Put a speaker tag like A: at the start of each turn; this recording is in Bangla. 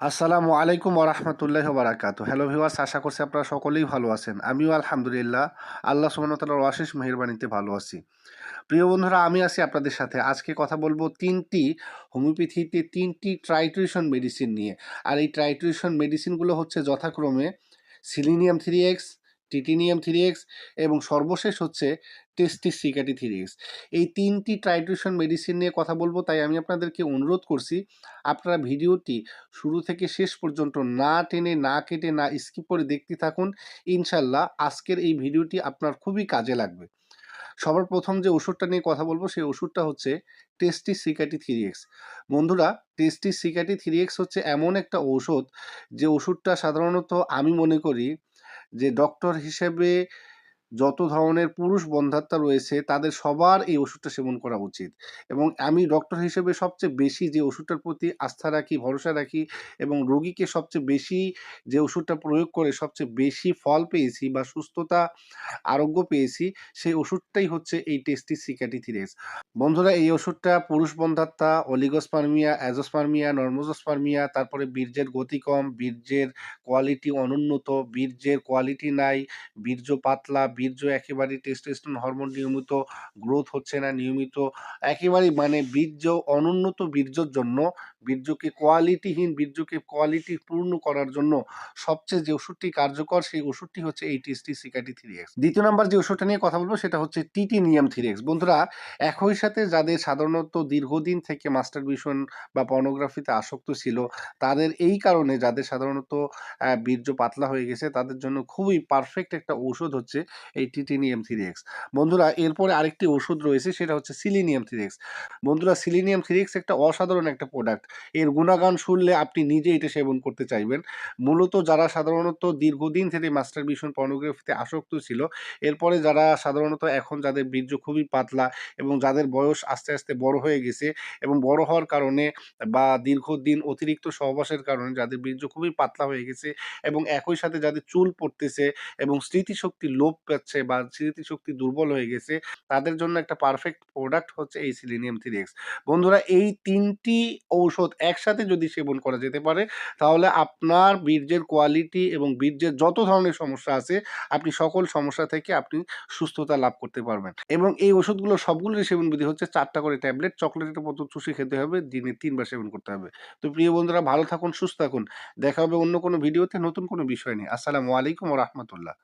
A: আসসালামু আলাইকুম ওরহমতুল্লাহ বারাকাত হ্যালো ভিওয়াস আশা করছি আপনারা সকলেই ভালো আছেন। আমিও আলহামদুলিল্লাহ, আল্লাহ সুমনতালার অশেষ মেহরবানিতে ভালো আছি। প্রিয় বন্ধুরা, আমি আছি আপনাদের সাথে। আজকে কথা বলব তিনটি হোমিওপ্যাথিতে তিনটি ট্রাইট্রিশন মেডিসিন নিয়ে। আর এই ট্রাইট্রিশন মেডিসিনগুলো হচ্ছে যথাক্রমে সিলিনিয়াম থ্রি এক্স টিটিনিয়াম থ্রি এক্স এবং সর্বশেষ হচ্ছে টেস্টিস সিকাটি থ্রি এক্স এই তিনটি ট্রাইট্রিশন মেডিসিন নিয়ে কথা বলব, তাই আমি আপনাদেরকে অনুরোধ করছি, আপনারা ভিডিওটি শুরু থেকে শেষ পর্যন্ত না টেনে, না কেটে, না স্কিপ করে দেখতে থাকুন, ইনশাল্লাহ আজকের এই ভিডিওটি আপনার খুবই কাজে লাগবে। সবার প্রথম যে ওষুধটা নিয়ে কথা বলব, সেই ওষুধটা হচ্ছে টেস্টি সিকাটি থ্রি এক্স বন্ধুরা টেস্টি সিকাটি থ্রি এক্স হচ্ছে এমন একটা ঔষধ, যে ওষুধটা সাধারণত আমি মনে করি যে ডক্টর হিসেবে যত ধরনের পুরুষ বন্ধাত্মা রয়েছে, তাদের সবার এই ওষুধটা সেবন করা উচিত। এবং আমি ডক্টর হিসেবে সবচেয়ে বেশি যে ওষুধটার প্রতি আস্থা রাখি, ভরসা রাখি এবং রোগীকে সবচেয়ে বেশি যে ওষুধটা প্রয়োগ করে সবচেয়ে বেশি ফল পেয়েছি বা সুস্থতা, আরোগ্য পেয়েছি, সেই ওষুধটাই হচ্ছে এই টেস্টি সিকাটিথিরেস বন্ধুরা, এই ওষুধটা পুরুষ বন্ধাত্মা অলিগোস্পার্মিয়া অ্যাজোস্পার্মিয়া নর্মোজোস্পার্মিয়া তারপরে বীর্যের গতি কম, বীর্যের কোয়ালিটি অনুন্নত, বীর্যের কোয়ালিটি নাই, বীর্য পাতলা বীর্য একেবারে টেস্টোস্টেরন হরমোন নিয়মিত গ্রোথ হচ্ছে না, নিয়মিত একেবারেই মানে বীর্য, অনুন্নত বীর্যর জন্য, বীর্যকে কোয়ালিটিহীন বীর্যকে কোয়ালিটি পূর্ণ করার জন্য সবচেয়ে যে ওষুধটি কার্যকর সেই ওষুধটি হচ্ছে এই টিএসটি সিকাটি থ্রি এক্স দ্বিতীয় নাম্বার যে ওষুধটা নিয়ে কথা বলব সেটা হচ্ছে টিটিনিয়াম থ্রি এক্স বন্ধুরা, একই সাথে যাদের সাধারণত দীর্ঘদিন থেকে মাস্টার ভিশন বা পর্নোগ্রাফিতে আসক্ত ছিল, তাদের এই কারণে যাদের সাধারণত বীর্য পাতলা হয়ে গেছে, তাদের জন্য খুবই পারফেক্ট একটা ঔষধ হচ্ছে এই টিটিনিয়াম থ্রি এক্স বন্ধুরা, এরপরে আরেকটি ওষুধ রয়েছে, সেটা হচ্ছে সিলিনিয়াম থ্রি এক্স বন্ধুরা সিলিনিয়াম থ্রি এক্স একটা অসাধারণ একটা প্রোডাক্টের গুণাগান শুনলে আপনি নিজে এটা সেবন করতে চাইবেন। মূলত যারা সাধারণত দীর্ঘদিন থেকে মাস্টার ভিশন পর্নোগ্রাফিতে আসক্ত ছিল, এরপরে যারা সাধারণত এখন যাদের বীর্য খুবই পাতলা এবং যাদের বয়স আস্তে আস্তে বড় হয়ে গেছে এবং বড় হওয়ার কারণে বা দীর্ঘদিন অতিরিক্ত সহবাসের কারণে যাদের বীর্য খুবই পাতলা হয়ে গেছে এবং একই সাথে যাদের চুল পড়তেছে এবং স্মৃতিশক্তি লোপ পাচ্ছে বা স্মৃতিশক্তি দুর্বল হয়ে গেছে, তাদের জন্য একটা পারফেক্ট প্রোডাক্ট হচ্ছে এই সিলিনিয়াম থ্রি এক্স বন্ধুরা, এই তিনটি ঔষধ একসাথে যদি সেবন করা যেতে পারে, তাহলে আপনার বীর্যের কোয়ালিটি এবং বীর্যের যত ধরনের সমস্যা আছে, আপনি সকল সমস্যা থেকে আপনি সুস্থতা লাভ করতে পারবেন। এবং এই ওষুধগুলো সবগুলোর সেবন বিধি হচ্ছে চারটা করে ট্যাবলেট চকলেটের মতো চুষে খেতে হবে, দিনে তিনবার সেবন করতে হবে। তো প্রিয় বন্ধুরা, ভালো থাকুন, সুস্থ থাকুন। দেখা হবে অন্য কোনো ভিডিওতে নতুন কোনো বিষয় নিয়ে। আসসালামু আলাইকুম রহমতুল্লাহ।